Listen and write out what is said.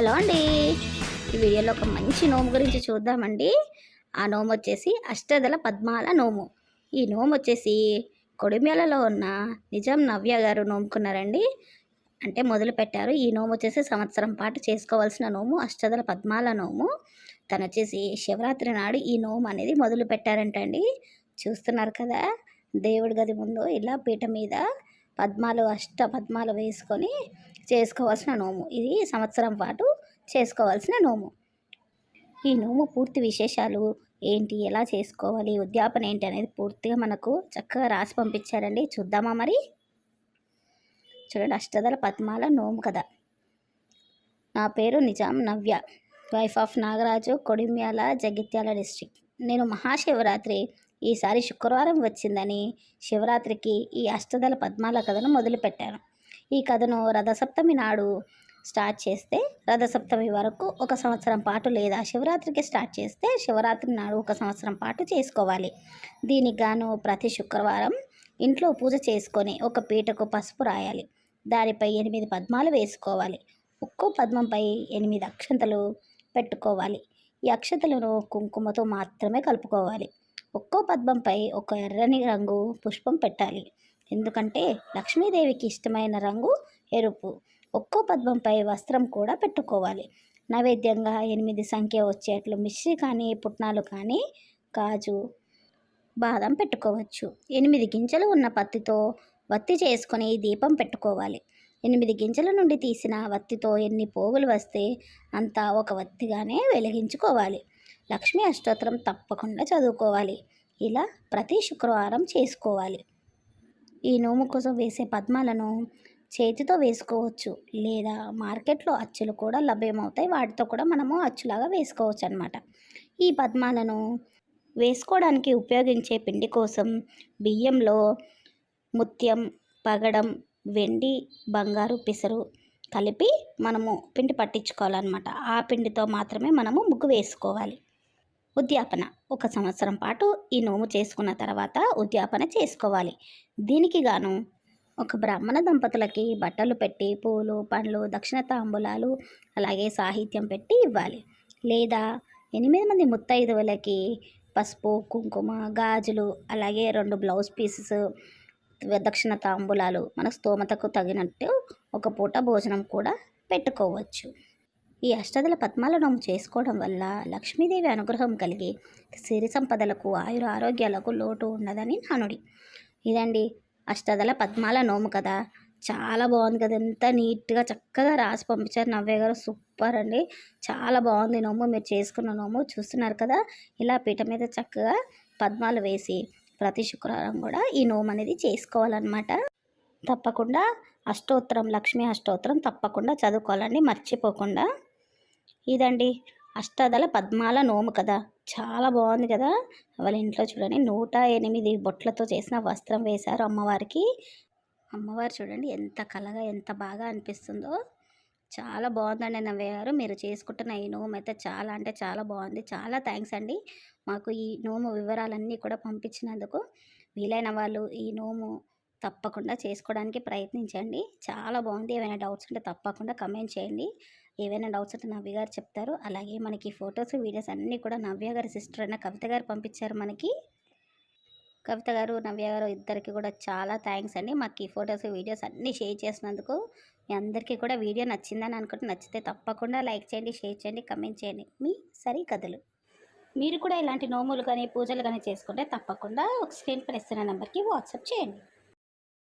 Hello అండి. ఈ వీడియోలో ఒక మంచి నోము గురించి చూద్దామండి. ఆ నోము వచ్చేసి అష్టదల పద్మాల నోము. ఈ నోము వచ్చేసి కొడిమేలలో ఉన్న నిజాం నవ్య గారు నోముకున్నారండి. అంటే మొదలు పెట్టారు. ఈ నోము వచ్చేసి సంవత్సరం పాటు చేసుకోవాల్సిన నోము అష్టదల పద్మాల నోము. తను వచ్చేసి శివరాత్రి నాడు ఈ నోము అనేది మొదలు పెట్టారంటండి. చూస్తున్నారు కదా దేవుడి గది ముందు ఇలా పీట మీద పద్మాలు అష్ట పద్మాలు వేసుకొని చేసుకోవాల్సిన నోము. ఇది సంవత్సరం పాటు చేసుకోవాల్సిన నోము. ఈ నోము పూర్తి విశేషాలు ఏంటి? ఎలా చేసుకోవాలి? ఉద్యాపన ఏంటి అనేది పూర్తిగా మనకు చక్కగా రాసి పంపించారండి. చూద్దామా మరి? చూడండి అష్టదల పద్మాల నోము కదా నా పేరు Nizam Navya. Wife of Nagaraju Kodimyala Jagtial district. నేను మహాశివరాత్రి ఈసారి శుక్రవారం వచ్చిందని శివరాత్రికి ఈ అష్టదల పద్మాల కథను మొదలుపెట్టాను. ఈ కథను రథసప్తమి నాడు స్టార్ట్ చేస్తే రథసప్తమి వరకు ఒక సంవత్సరం పాటు లేదా శివరాత్రికి స్టార్ట్ చేస్తే శివరాత్రి నాడు ఒక సంవత్సరం పాటు చేసుకోవాలి. దీనికి గాను ప్రతి శుక్రవారం ఇంట్లో పూజ చేసుకొని ఒక పీటకు పసుపు రాయాలి. దానిపై ఎనిమిది పద్మాలు వేసుకోవాలి. ఒక్కో పద్మంపై ఎనిమిది అక్షంతలు పెట్టుకోవాలి. ఈ అక్షతలను కుంకుమతో మాత్రమే కలుపుకోవాలి. ఒక్కో పద్మంపై ఒక ఎర్రని రంగు పుష్పం పెట్టాలి. ఎందుకంటే లక్ష్మీదేవికి ఇష్టమైన రంగు ఎరుపు. ఒక్కో పద్మంపై వస్త్రం కూడా పెట్టుకోవాలి. నైవేద్యంగా ఎనిమిది సంఖ్య వచ్చేట్లు మిర్చి కానీ పుట్నాలు కానీ కాజు బాదం పెట్టుకోవచ్చు. ఎనిమిది గింజలు ఉన్న పత్తితో వత్తి చేసుకొని దీపం పెట్టుకోవాలి. ఎనిమిది గింజల నుండి తీసిన వత్తితో ఎన్ని పోగులు వస్తే అంతా ఒక వత్తిగానే వెలిగించుకోవాలి. లక్ష్మీ అష్టోత్తరం తప్పకుండా చదువుకోవాలి. ఇలా ప్రతి శుక్రవారం చేసుకోవాలి. ఈ నోము కోసం వేసే పద్మాలను చేతితో వేసుకోవచ్చు. లేదా మార్కెట్లో అచ్చులు కూడా లభ్యమవుతాయి. వాటితో కూడా మనము అచ్చులాగా వేసుకోవచ్చు అనమాట ఈ పద్మాలను వేసుకోవడానికి ఉపయోగించే పిండి కోసం బియ్యంలో ముత్యం పగడం వెండి బంగారు పిసరు కలిపి మనము పిండి పట్టించుకోవాలన్నమాట. ఆ పిండితో మాత్రమే మనము ముగ్గు వేసుకోవాలి. ఉద్యాపన. ఒక సంవత్సరం పాటు ఈ నోము చేసుకున్న తర్వాత ఉద్యాపన చేసుకోవాలి. దీనికి గాను ఒక బ్రాహ్మణ దంపతులకి బట్టలు పెట్టి పూలు పండ్లు దక్షిణ తాంబూలాలు అలాగే సాహిత్యం పెట్టి ఇవ్వాలి. లేదా ఎనిమిది మంది ముత్తైదువులకి పసుపు కుంకుమ గాజులు అలాగే రెండు బ్లౌజ్ పీసెస్ దక్షిణ తాంబూలాలు మన స్తోమతకు తగినట్టు ఒక పూట భోజనం కూడా పెట్టుకోవచ్చు. ఈ అష్టదల పద్మాలను చేసుకోవడం వల్ల లక్ష్మీదేవి అనుగ్రహం కలిగి సిరి సంపదలకు ఆయుర ఆరోగ్యాలకు లోటు ఉండదని నానుడి. ఇదండి అష్టదల పద్మాల నోము కదా. చాలా బాగుంది కదా. ఎంత నీట్గా చక్కగా రాసి పంపించారు నవ్వే గారు. సూపర్ అండి. చాలా బాగుంది నోము. మీరు చేసుకున్న నోము చూస్తున్నారు కదా. ఇలా పీట మీద చక్కగా పద్మాలు వేసి ప్రతి శుక్రవారం కూడా ఈ నోము అనేది చేసుకోవాలన్నమాట. తప్పకుండా అష్టోత్తరం లక్ష్మీ అష్టోత్తరం తప్పకుండా చదువుకోవాలండి. మర్చిపోకుండా. ఇదండి. అష్టదల పద్మాల నోము కదా. చాలా బాగుంది కదా. వాళ్ళ ఇంట్లో చూడండి. నూట ఎనిమిది బొట్లతో చేసిన వస్త్రం వేశారు అమ్మవారికి. అమ్మవారు చూడండి ఎంత కలగా ఎంత బాగా అనిపిస్తుందో. చాలా బాగుందండి నవ్య మీరు చేసుకుంటున్న ఈ నోము అయితే చాలా అంటే చాలా బాగుంది. చాలా థ్యాంక్స్ అండి. మాకు ఈ నోము వివరాలన్నీ కూడా పంపించినందుకు. వీలైన వాళ్ళు ఈ నోము తప్పకుండా చేసుకోవడానికి ప్రయత్నించండి. చాలా బాగుంది. ఏమైనా డౌట్స్ ఉంటే తప్పకుండా కమెంట్ చేయండి. ఏవైనా డౌట్స్ ఉంటే నవ్య గారు చెప్తారు. అలాగే మనకి ఫొటోస్ వీడియోస్ అన్నీ కూడా నవ్య గారి సిస్టర్ అయిన కవిత గారు పంపించారు మనకి. కవిత గారు నవ్య గారు ఇద్దరికి కూడా చాలా థ్యాంక్స్ అండి. మాకు ఈ ఫొటోస్ వీడియోస్ అన్నీ షేర్ చేసినందుకు మీ అందరికీ కూడా వీడియో నచ్చిందని అనుకుంటే నచ్చితే తప్పకుండా లైక్ చేయండి షేర్ చేయండి కమెంట్ చేయండి. మీ సరి కథలు. మీరు కూడా ఇలాంటి నోములు కానీ పూజలు కానీ చేసుకుంటే తప్పకుండా ఒక స్క్రీన్ పైన ఇస్తున్న నెంబర్కి వాట్సాప్ చేయండి.